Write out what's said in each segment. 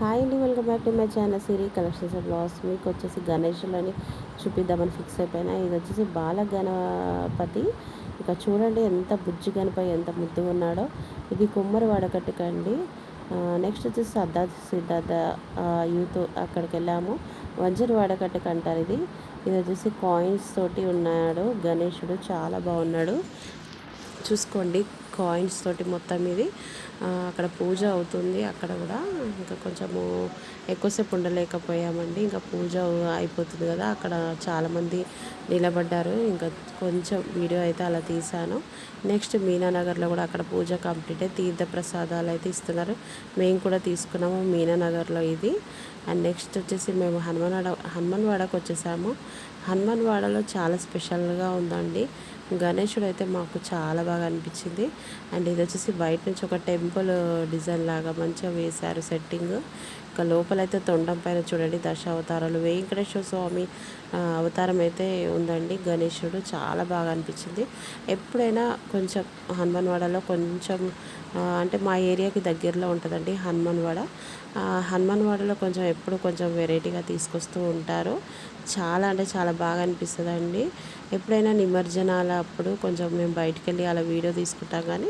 Hi అండి welcome back to my channel Siri collections of loss మీకు వచ్చేసి గణేషులని చూపిద్దామని ఫిక్స్ అయిపోయినా. ఇది వచ్చేసి బాల గణపతి ఇక చూడండి ఎంత బుజ్జి గణపతి ఎంత ముద్దుగా ఉన్నాడో. ఇది కుమ్మరి వాడకట్టుకండి నెక్స్ట్ వచ్చేసి సిద్ధార్థ సిద్ధార్థ యూత్ అక్కడికి వెళ్ళాము. వంజరి వాడకట్టుకు అంటారు ఇది. ఇది వచ్చేసి కాయిన్స్ తోటి ఉన్నాడు గణేషుడు చాలా బాగున్నాడు. చూసుకోండి. కాయిన్స్ తోటి మొత్తం ఇది. అక్కడ పూజ అవుతుంది. అక్కడ కూడా ఇంకా కొంచెము ఎక్కువసేపు ఉండలేకపోయామండి. ఇంకా పూజ అయిపోతుంది కదా అక్కడ చాలామంది నిలబడ్డారు. ఇంకా కొంచెం వీడియో అయితే అలా తీశాను. నెక్స్ట్ మీనానగర్లో కూడా అక్కడ పూజ కంప్లీట్ అయి తీర్థ ప్రసాదాలు అయితే ఇస్తున్నారు. మేము కూడా తీసుకున్నాము మీనానగర్లో ఇది. అండ్ నెక్స్ట్ వచ్చేసి మేము హనుమాన్ హనుమాన్వాడకు వచ్చేసాము. హనుమాన్వాడలో చాలా స్పెషల్గా ఉందండి. గణేషుడు అయితే మాకు చాలా బాగా అనిపించింది. అండ్ ఇది వచ్చేసి బయట నుంచి ఒక టెంపుల్ డిజైన్ లాగా మంచిగా వేశారు సెట్టింగ్. ఇంకా లోపలైతే తొండం పైన చూడండి దశ అవతారాలు వెంకటేశ్వర స్వామి అవతారం అయితే ఉందండి. గణేశుడు చాలా బాగా అనిపించింది. ఎప్పుడైనా కొంచెం హనుమాన్వాడలో కొంచెం అంటే మా ఏరియాకి దగ్గరలో ఉంటుందండి హనుమాన్వాడ. హనుమాన్వాడలో కొంచెం ఎప్పుడు కొంచెం వెరైటీగా తీసుకొస్తూ ఉంటారు. చాలా అంటే చాలా బాగా అనిపిస్తుంది అండి ఎప్పుడైనా నిమజ్జనాల అప్పుడు కొంచెం మేము బయటికి వెళ్ళి అలా వీడియో తీసుకుంటాం కానీ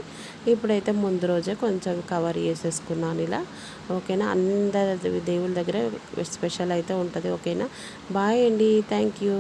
ఇప్పుడైతే ముందు రోజే కొంచెం కవర్ చేసేసుకున్నాను ఇలా. ఓకేనా? అందరి దేవుళ్ళ దగ్గర స్పెషల్ అయితే ఉంటుంది. ఓకేనా? బాయ్ అండి. Thank you.